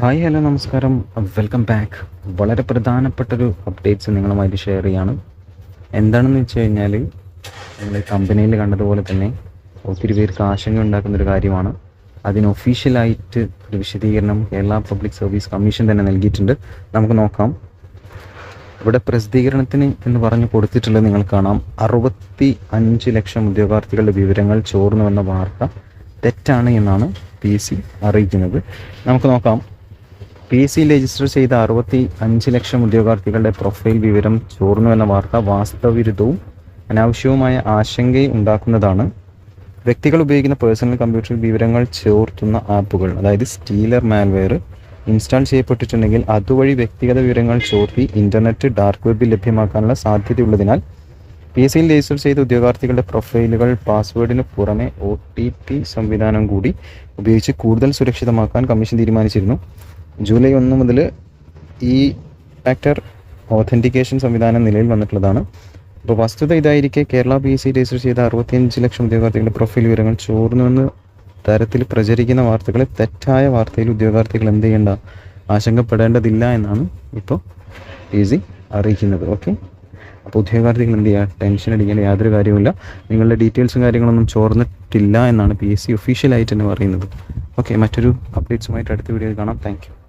Hi hello നമസ്കാരം. Welcome back. വളരെ പ്രധാനപ്പെട്ടൊരു അപ്ഡേറ്റ്സ് നിങ്ങളുമായിട്ട് ഷെയർ ചെയ്യാണ്. എന്താണെന്ന് വെച്ച് കഴിഞ്ഞാൽ നമ്മൾ കമ്പനിയിൽ കണ്ടതുപോലെ തന്നെ ഒത്തിരി പേർക്ക് ആശങ്ക ഉണ്ടാക്കുന്നൊരു കാര്യമാണ്. അതിന് ഒഫീഷ്യലായിട്ട് ഒരു വിശദീകരണം കേരള പബ്ലിക് സർവീസ് കമ്മീഷൻ തന്നെ നൽകിയിട്ടുണ്ട്. നമുക്ക് നോക്കാം. ഇവിടെ പ്രസിദ്ധീകരണത്തിന് എന്ന് പറഞ്ഞ് കൊടുത്തിട്ടുള്ളത് നിങ്ങൾ കാണാം. അറുപത്തി അഞ്ച് ലക്ഷം ഉദ്യോഗാർത്ഥികളുടെ വിവരങ്ങൾ ചോർന്നുവെന്ന വാർത്ത തെറ്റാണ് എന്നാണ് പി സി അറിയിക്കുന്നത്. നമുക്ക് നോക്കാം. പി സി രജിസ്റ്റർ ചെയ്ത അറുപത്തി അഞ്ച് ലക്ഷം ഉദ്യോഗാർത്ഥികളുടെ പ്രൊഫൈൽ വിവരം ചോർന്നു എന്ന വാർത്ത വാസ്തവവിരുദ്ധവും അനാവശ്യവുമായ ആശങ്കയും ഉണ്ടാക്കുന്നതാണ്. വ്യക്തികൾ ഉപയോഗിക്കുന്ന പേഴ്സണൽ കമ്പ്യൂട്ടറിൽ വിവരങ്ങൾ ചോർത്തുന്ന ആപ്പുകൾ അതായത് സ്റ്റീലർ മാൽവെയർ ഇൻസ്റ്റാൾ ചെയ്യപ്പെട്ടിട്ടുണ്ടെങ്കിൽ അതുവഴി വ്യക്തിഗത വിവരങ്ങൾ ചോർത്തി ഇന്റർനെറ്റ് ഡാർക്ക് വെബിൽ ലഭ്യമാക്കാനുള്ള സാധ്യതയുള്ളതിനാൽ പി സിയിൽ രജിസ്റ്റർ ചെയ്ത ഉദ്യോഗാർത്ഥികളുടെ പ്രൊഫൈലുകൾ പാസ്വേഡിന് പുറമെ ഒ ടി പി സംവിധാനം കൂടി ഉപയോഗിച്ച് കൂടുതൽ സുരക്ഷിതമാക്കാൻ കമ്മീഷൻ തീരുമാനിച്ചിരുന്നു. ജൂലൈ ഒന്ന് മുതൽ ഈ ഫാക്ടർ ഓഥന്റിക്കേഷൻ സംവിധാനം നിലയിൽ വന്നിട്ടുള്ളതാണ്. അപ്പോൾ വസ്തുത ഇതായിരിക്കെ Kerala P S C register ചെയ്ത അറുപത്തിയഞ്ച് ലക്ഷം ഉദ്യോഗാർത്ഥികളുടെ പ്രൊഫൈൽ വിവരങ്ങൾ ചോർന്നുവെന്ന് തരത്തിൽ പ്രചരിക്കുന്ന വാർത്തകളെ തെറ്റായ വാർത്തയിൽ ഉദ്യോഗാർത്ഥികൾ എന്ത് ചെയ്യേണ്ട ആശങ്കപ്പെടേണ്ടതില്ല എന്നാണ് ഇപ്പോൾ പി സി അറിയിക്കുന്നത്. ഓക്കെ? അപ്പോൾ ഉദ്യോഗാർത്ഥികൾ എന്ത് ചെയ്യുക ടെൻഷൻ അടിക്കേണ്ട യാതൊരു കാര്യവുമില്ല. നിങ്ങളുടെ ഡീറ്റെയിൽസും കാര്യങ്ങളൊന്നും ചോർന്നിട്ടില്ല എന്നാണ് പി എസ് സി ഒഫീഷ്യലായിട്ട് തന്നെ പറയുന്നത്. ഓക്കെ? മറ്റൊരു അപ്ഡേറ്റ്സുമായിട്ട് അടുത്ത വീഡിയോയിൽ കാണാം. താങ്ക്